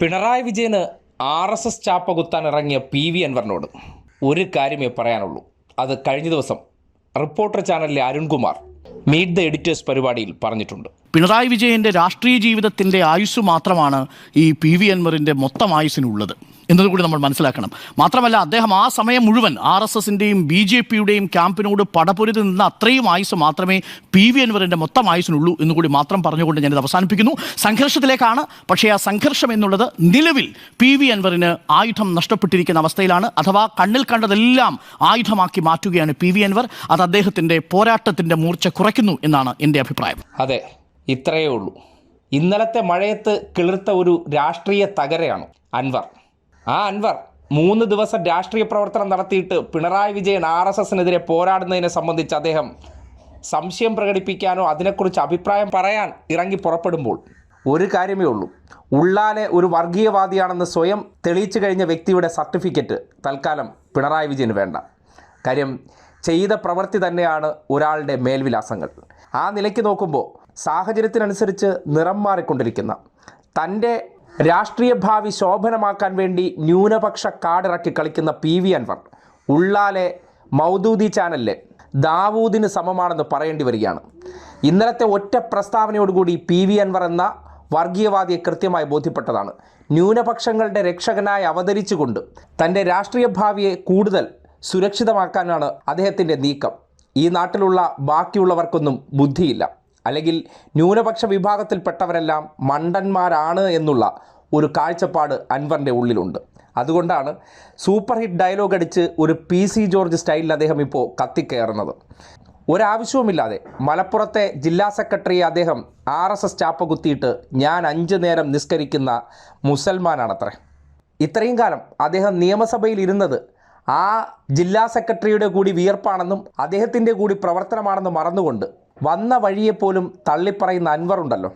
പിണറായി വിജയന് R S S ചാപ്പ കുത്താൻ ഇറങ്ങിയ പി വി അൻവറിനോട് ഒരു കാര്യമേ പറയാനുള്ളൂ. അത് കഴിഞ്ഞ ദിവസം റിപ്പോർട്ടർ ചാനലിലെ അരുൺകുമാർ മീറ്റ് ദ എഡിറ്റേഴ്സ് പരിപാടിയിൽ പറഞ്ഞിട്ടുണ്ട്. പിണറായി വിജയന്റെ രാഷ്ട്രീയ ജീവിതത്തിന്റെ ആയുസ് മാത്രമാണ് ഈ പി വി അൻവറിന്റെ മൊത്തം ആയുസിനുള്ളത് എന്നതുകൂടി നമ്മൾ മനസ്സിലാക്കണം. മാത്രമല്ല അദ്ദേഹം ആ സമയം മുഴുവൻ ആർ എസ് എസിന്റെയും ബി ജെ പിയുടെയും ക്യാമ്പിനോട് പടപൊരുതി നിന്ന അത്രയും ആയുസ് മാത്രമേ പി വി അൻവറിന്റെ മൊത്തം ആയുസിനുള്ളൂ എന്നുകൂടി മാത്രം പറഞ്ഞുകൊണ്ട് ഞാനിത് അവസാനിപ്പിക്കുന്നു. സംഘർഷത്തിലേക്കാണ്. പക്ഷേ ആ സംഘർഷം എന്നുള്ളത് നിലവിൽ പി വി അൻവറിന് ആയുധം നഷ്ടപ്പെട്ടിരിക്കുന്ന അവസ്ഥയിലാണ്. അഥവാ കണ്ണിൽ കണ്ടതെല്ലാം ആയുധമാക്കി മാറ്റുകയാണ് പി വി അൻവർ. അത് അദ്ദേഹത്തിന്റെ പോരാട്ടത്തിന്റെ മൂർച്ച കുറയ്ക്കുന്നു എന്നാണ് എന്റെ അഭിപ്രായം. അതെ ഇത്രയേ ഉള്ളൂ. ഇന്നലത്തെ മഴയത്ത് കിളിർത്ത ഒരു രാഷ്ട്രീയ തകരയാണ് അൻവർ. ആ അൻവർ മൂന്ന് ദിവസം രാഷ്ട്രീയ പ്രവർത്തനം നടത്തിയിട്ട് പിണറായി വിജയൻ ആർ എസ് എസിനെതിരെ പോരാടുന്നതിനെ സംബന്ധിച്ച് അദ്ദേഹം സംശയം പ്രകടിപ്പിക്കാനോ അതിനെക്കുറിച്ച് അഭിപ്രായം പറയാൻ ഇറങ്ങി പുറപ്പെടുമ്പോൾ ഒരു കാര്യമേ ഉള്ളൂ. ഉള്ളാലെ ഒരു വർഗീയവാദിയാണെന്ന് സ്വയം തെളിയിച്ചു കഴിഞ്ഞ വ്യക്തിയുടെ സർട്ടിഫിക്കറ്റ് തൽക്കാലം പിണറായി വിജയന് വേണ്ട. കാര്യം ചെയ്ത പ്രവൃത്തി തന്നെയാണ് ഒരാളുടെ മേൽവിലാസങ്ങൾ. ആ നിലയ്ക്ക് നോക്കുമ്പോൾ സാഹചര്യത്തിനനുസരിച്ച് നിറം മാറിക്കൊണ്ടിരിക്കുന്ന തന്റെ രാഷ്ട്രീയ ഭാവി ശോഭനമാക്കാൻ വേണ്ടി ന്യൂനപക്ഷ കാടിറക്കി കളിക്കുന്ന പി വി അൻവർ ഉള്ളാലെ മൗദൂദി ചാനലിലെ ദാവൂദിന് സമമാണെന്ന് പറയേണ്ടി വരികയാണ്. ഇന്നലത്തെ ഒറ്റ പ്രസ്താവനയോടുകൂടി പി വി അൻവർ എന്ന വർഗീയവാദിയെ കൃത്യമായി ബോധ്യപ്പെട്ടതാണ്. ന്യൂനപക്ഷങ്ങളുടെ രക്ഷകനായി അവതരിച്ചുകൊണ്ട് തന്റെ രാഷ്ട്രീയ ഭാവിയെ കൂടുതൽ സുരക്ഷിതമാക്കാനാണ് അദ്ദേഹത്തിന്റെ നീക്കം. ഈ നാട്ടിലുള്ള ബാക്കിയുള്ളവർക്കൊന്നും ബുദ്ധിയില്ല. അല്ലെങ്കിൽ ന്യൂനപക്ഷ വിഭാഗത്തിൽപ്പെട്ടവരെല്ലാം മണ്ടന്മാരാണ് എന്നുള്ള ഒരു കാഴ്ചപ്പാട് അൻവറിന്റെ ഉള്ളിലുണ്ട്. അതുകൊണ്ടാണ് സൂപ്പർ ഹിറ്റ് ഡയലോഗ് അടിച്ച് ഒരു പി സി ജോർജ് സ്റ്റൈലിൽ അദ്ദേഹം ഇപ്പോൾ കത്തിക്കയറുന്നത് ഒരാവശ്യവുമില്ലാതെ മലപ്പുറത്തെ ജില്ലാ സെക്രട്ടറിയെ അദ്ദേഹം ആർ എസ് എസ് ചാപ്പ കുത്തിയിട്ട് ഞാൻ അഞ്ച് നേരം നിസ്കരിക്കുന്ന മുസൽമാനാണത്രേ. ഇത്രയും കാലം അദ്ദേഹം നിയമസഭയിൽ ഇരുന്നത് ആ ജില്ലാ സെക്രട്ടറിയുടെ കൂടി വിയർപ്പാണെന്നും അദ്ദേഹത്തിന്റെ കൂടി പ്രവർത്തനമാണെന്നും മറന്നുകൊണ്ട് വന്ന വഴിയെപ്പോലും തള്ളിപ്പറയുന്ന അൻവർ ഉണ്ടല്ലോ.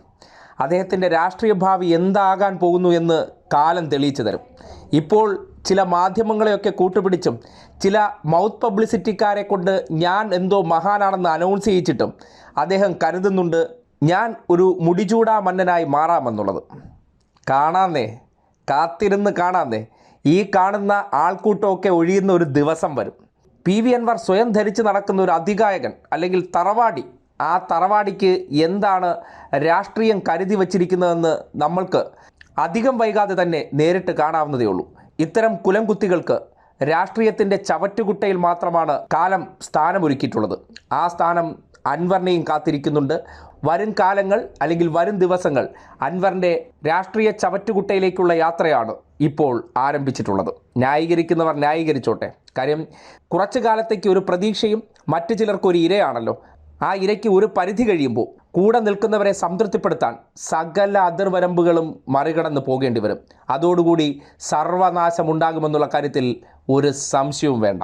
അദ്ദേഹത്തിന്റെ രാഷ്ട്രീയ ഭാവി എന്താകാൻ പോകുന്നു എന്ന് കാലം തെളിയിച്ചു തരും. ഇപ്പോൾ ചില മാധ്യമങ്ങളെയൊക്കെ കൂട്ടുപിടിച്ചും ചില മൗത്ത് പബ്ലിസിറ്റിക്കാരെ കൊണ്ട് ഞാൻ എന്തോ മഹാനാണെന്ന് അനൗൺസ് ചെയ്യിച്ചിട്ടും അദ്ദേഹം കരുതുന്നുണ്ട് ഞാൻ ഒരു മുടിചൂടാ മന്നനായി മാറാമെന്നുള്ളത്. കാണാന്നേ കാത്തിരുന്ന് കാണാന്നേ ഈ കാണുന്ന ആൾക്കൂട്ടമൊക്കെ ഒഴിയുന്ന ഒരു ദിവസം വരും. പി വി അൻവർ സ്വയം ധരിച്ച് നടക്കുന്ന ഒരു അധികായകൻ അല്ലെങ്കിൽ തറവാടി ആ തറവാടിക്ക് എന്താണ് രാഷ്ട്രീയം കരുതി വച്ചിരിക്കുന്നതെന്ന് നമ്മൾക്ക് അധികം വൈകാതെ തന്നെ നേരിട്ട് കാണാവുന്നതേ ഉള്ളൂ. ഇത്തരം കുലംകുത്തികൾക്ക് രാഷ്ട്രീയത്തിന്റെ ചവറ്റുകുട്ടയിൽ മാത്രമാണ് കാലം സ്ഥാനമൊരുക്കിയിട്ടുള്ളത്. ആ സ്ഥാനം അൻവറിനെയും കാത്തിരിക്കുന്നുണ്ട്. വരും കാലങ്ങൾ അല്ലെങ്കിൽ വരും ദിവസങ്ങൾ അൻവറിന്റെ രാഷ്ട്രീയ ചവറ്റുകുട്ടയിലേക്കുള്ള യാത്രയാണ് ഇപ്പോൾ ആരംഭിച്ചിട്ടുള്ളത്. ന്യായീകരിക്കുന്നവർ ന്യായീകരിച്ചോട്ടെ. കാര്യം കുറച്ചു കാലത്തേക്ക് ഒരു പ്രതീക്ഷയും മറ്റു ചിലർക്ക് ഒരു ഇരയാണല്ലോ. ആ ഇരയ്ക്ക് ഒരു പരിധി കഴിയുമ്പോൾ കൂടെ നിൽക്കുന്നവരെ സംതൃപ്തിപ്പെടുത്താൻ സകല അതിർവരമ്പുകളും മറികടന്ന് പോകേണ്ടി വരും. അതോടുകൂടി സർവനാശമുണ്ടാകുമെന്നുള്ള കാര്യത്തിൽ ഒരു സംശയവും വേണ്ട.